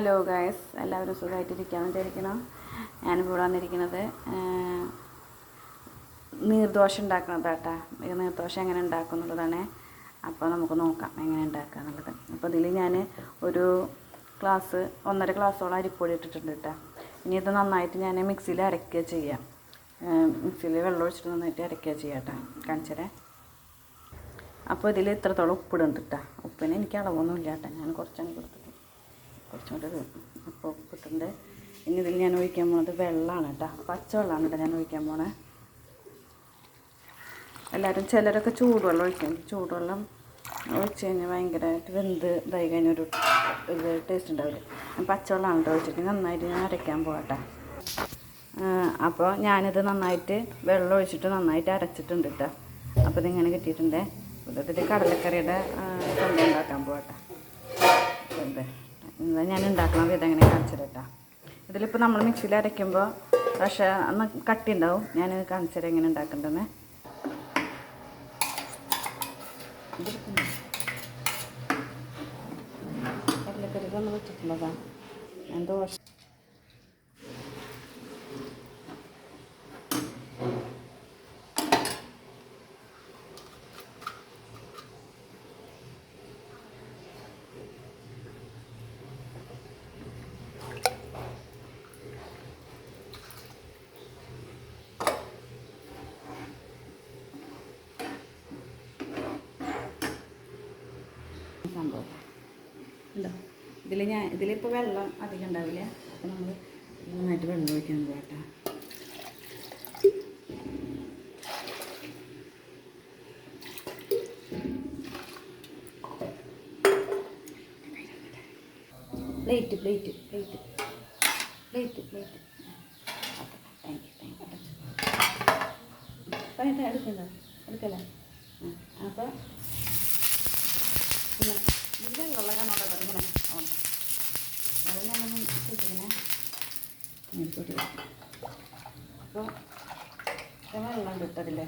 Hello guys എല്ലാവരും സുഖമായിട്ടിരിക്കാൻ വിചാരിക്കണം ഞാനിപ്പോൾ ഇവിടെ വന്നിരിക്കുന്നത് നീർദോശ ഉണ്ടാക്കുന്നത് കേട്ടാ. ഈ നീർദോശ എങ്ങനെ ഉണ്ടാക്കുന്നുള്ളതാണ് അപ്പോൾ നമുക്ക് നോക്കാം എങ്ങനെ ഉണ്ടാക്കുക എന്നുള്ളത്. അപ്പോൾ ഇതിൽ ഞാൻ ഒരു ഗ്ലാസ് ഒന്നര ഗ്ലാസ്സോളം അരിപ്പൊടി ഇട്ടിട്ടുണ്ട് കേട്ടോ. ഇനി ഇത് നന്നായിട്ട് ഞാൻ മിക്സിയിൽ അരയ്ക്കുക ചെയ്യാം. മിക്സിയിൽ വെള്ളം ഒഴിച്ചിട്ട് നന്നായിട്ട് അരയ്ക്കുക ചെയ്യാം കേട്ടോ. കാണിച്ചരേ. അപ്പോൾ ഇതിൽ ഇത്രത്തോളം ഉപ്പിടുന്നുണ്ട് കേട്ടോ. ഉപ്പിന് എനിക്ക് അളവൊന്നുമില്ല കേട്ടോ. ഞാൻ കുറച്ചാണ് കൊടുത്തത് കുറച്ചും അപ്പോൾ ഉപ്പിട്ടുണ്ട് ഇനി ഇതിൽ ഞാൻ ഒഴിക്കാൻ പോണത് വെള്ളമാണ് കേട്ടോ. പച്ചവെള്ളമാണ് കേട്ടോ ഞാൻ ഒഴിക്കാൻ പോണേ. എല്ലാവരും ചിലരൊക്കെ ചൂടുവെള്ളം ഒഴിക്കും. ചൂടുവെള്ളം ഒഴിച്ച് കഴിഞ്ഞാൽ ഭയങ്കരമായിട്ട് വെന്ത് ഇതായി കഴിഞ്ഞൊരു ഇത് ടേസ്റ്റ് ഉണ്ടാവില്ല. ഞാൻ പച്ചവെള്ളമാണ് കേട്ടോ ഒഴിച്ചിട്ട്. നന്നായിട്ട് ഞാൻ അരയ്ക്കാൻ പോകട്ടെ അപ്പോൾ ഞാനിത് നന്നായിട്ട് വെള്ളം ഒഴിച്ചിട്ട് നന്നായിട്ട് അരച്ചിട്ടുണ്ട് കേട്ടോ. അപ്പോൾ ഇതിങ്ങനെ കിട്ടിയിട്ടുണ്ട്. ഇതിൽ കടലക്കറിയുടെ സംഭവം ഉണ്ടാക്കാൻ പോകട്ടെ അതെ ഞാൻ ഉണ്ടാക്കണ വിധം എങ്ങനെ കാണിച്ചത് കേട്ടോ ഇതിലിപ്പോൾ നമ്മൾ മിക്സിയിൽ അരയ്ക്കുമ്പോൾ പക്ഷേ അന്ന് കട്ടി ഉണ്ടാവും ഞാൻ കാണിച്ചത് എങ്ങനെ ഉണ്ടാക്കേണ്ടതെന്ന് കടലക്കറി ഒന്ന് വെച്ചിട്ടുള്ളതാണ് ഞാൻ ദോശ സംഭവം. ഉണ്ടോ? ഇതിൽ ഞാൻ ഇതിലിപ്പോൾ വെള്ളം അധികം ഉണ്ടാവില്ല. അപ്പോൾ നമ്മൾ നന്നായിട്ട് വെള്ളം ഒഴിക്കാൻ പോകട്ടെ. Plate plate plate plate plate thank you thank you പറയട്ടെ എടുക്കണ്ടോ? എടുക്കല്ലേ? അപ്പോൾ ഇങ്ങനെ ഇതിലുള്ള കണ്ണോട്ടോ ഇങ്ങനെ ഓണം അത് ഞാനൊന്ന് ഇങ്ങനെ ഇങ്ങോട്ട് അപ്പോൾ വെള്ളം കിട്ടതില്ലേ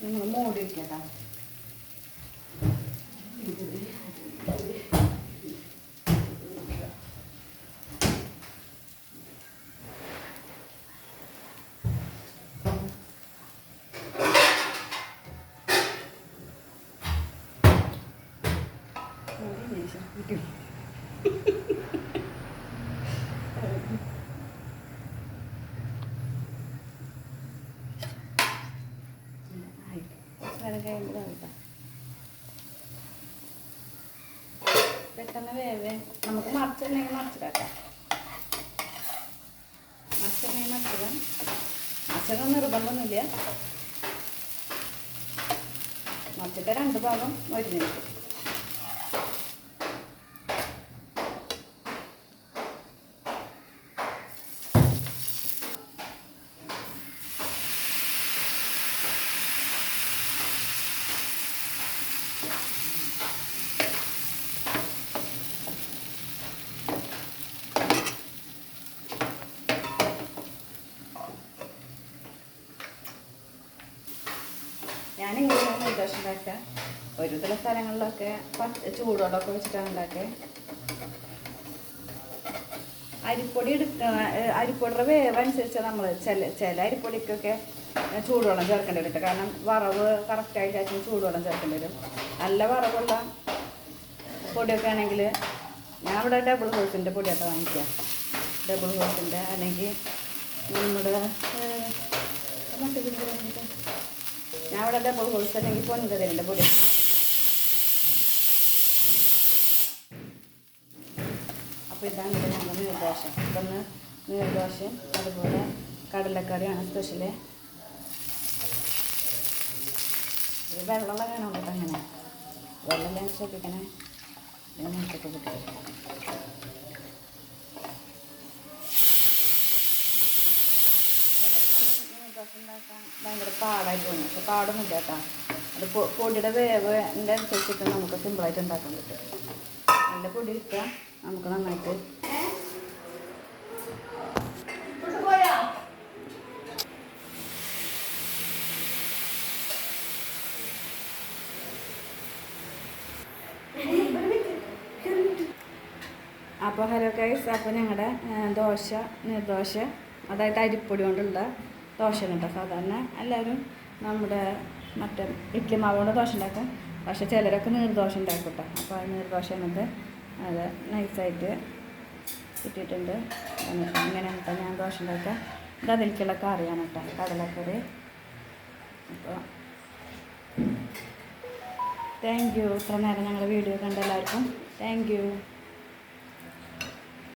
നമ്മൾ മൂടി വയ്ക്കട്ടാ പെട്ടെന്ന് വേവേ. നമുക്ക് മറിച്ചില്ലെങ്കിൽ മറിച്ചിടാം മറിച്ചില്ലെങ്കിൽ മറിച്ചിടാം. മറിച്ചിടാൻ നിർബന്ധമൊന്നുമില്ല. മറിച്ചിട്ട് രണ്ട് ഭാഗം ഒരു മിനിറ്റ്. ഞാൻ ഇങ്ങനെയാണ് നിർദ്ദേശം ഉണ്ടാക്കുക ഒരു ചില സ്ഥലങ്ങളിലൊക്കെ ചൂടോടൊക്കെ വെച്ചിട്ടാണ് ഉണ്ടാക്കുക അരിപ്പൊടി എടുക്ക അരിപ്പൊടിയുടെ വേവ് അനുസരിച്ച് നമ്മൾ ചില ചില അരിപ്പൊടിക്കൊക്കെ ചൂടുവെള്ളം ചേർക്കേണ്ടി വരും. കാരണം വറവ് കറക്റ്റായിട്ട് ആക്കി ചൂടുവെള്ളം ചേർക്കേണ്ടി വരും. നല്ല വറവുള്ള പൊടിയൊക്കെ ആണെങ്കിൽ ഞാൻ ഇവിടെ ഡബിൾ ഹോൾസിന്റെ പൊടിയൊക്കെ വാങ്ങിക്കുക ഡബിൾ ഹോൾസിന്റെ അല്ലെങ്കിൽ നമ്മുടെ മറ്റേ ഇതിന്റെ വാങ്ങിക്കുക ഞാൻ ഇവിടെ ഡബിൾ ഹോൾസ് അല്ലെങ്കിൽ പൊൻകതിരിന്റെ പൊടി അപ്പോൾ ഇതാണ് ഞങ്ങളുടെ നീർദോശ ഇതൊന്ന് നീർദോശയും അതുപോലെ കടലക്കറിയാണ് സ്പെഷ്യൽ. ഇത് വെള്ളമുള്ള കാണാൻ കേട്ടോ അങ്ങനെ. വെള്ളം ശ്രദ്ധിക്കണേ ഇങ്ങനത്തൊക്കെ കിട്ടും ഉണ്ടാക്കാൻ ഭയങ്കര പാടായിട്ട് തോന്നി. പക്ഷെ പാടൊന്നുമില്ല കേട്ടോ. അത് പൊടിയുടെ വേവ് എന്റെ അനുസരിച്ചിട്ട് നമുക്ക് സിമ്പിളായിട്ട് ഉണ്ടാക്കാൻ പറ്റും. നല്ല പൊടി ഇട്ട നമുക്ക് നന്നായിട്ട് അപ്പോൾ ഹലോ കൈസ് അപ്പോൾ ഞങ്ങളുടെ ദോശ നിർദോശ അതായത് അരിപ്പൊടി കൊണ്ടുള്ള ദോശ കേട്ടോ സാധാരണ എല്ലാവരും നമ്മുടെ മറ്റേ ഇഡ്ലി മാവുകൊണ്ട് ദോശ ഉണ്ടാക്കും. പക്ഷേ ചിലരൊക്കെ നീർദോശ ഉണ്ടാക്കും കേട്ടോ. അപ്പോൾ ആ നീർദോശ എന്നത് അത് നൈസായിട്ട് കിട്ടിയിട്ടുണ്ട്. ഇങ്ങനെ കേട്ടോ ഞാൻ ദോശ ഉണ്ടാക്കുക. ഇത് അതിലേക്കുള്ള കറിയാണ് കേട്ടോ കടലക്കറി. അപ്പോൾ താങ്ക് യു ഇത്ര നേരം ഞങ്ങളുടെ വീഡിയോ കണ്ട എല്ലാവർക്കും താങ്ക് യു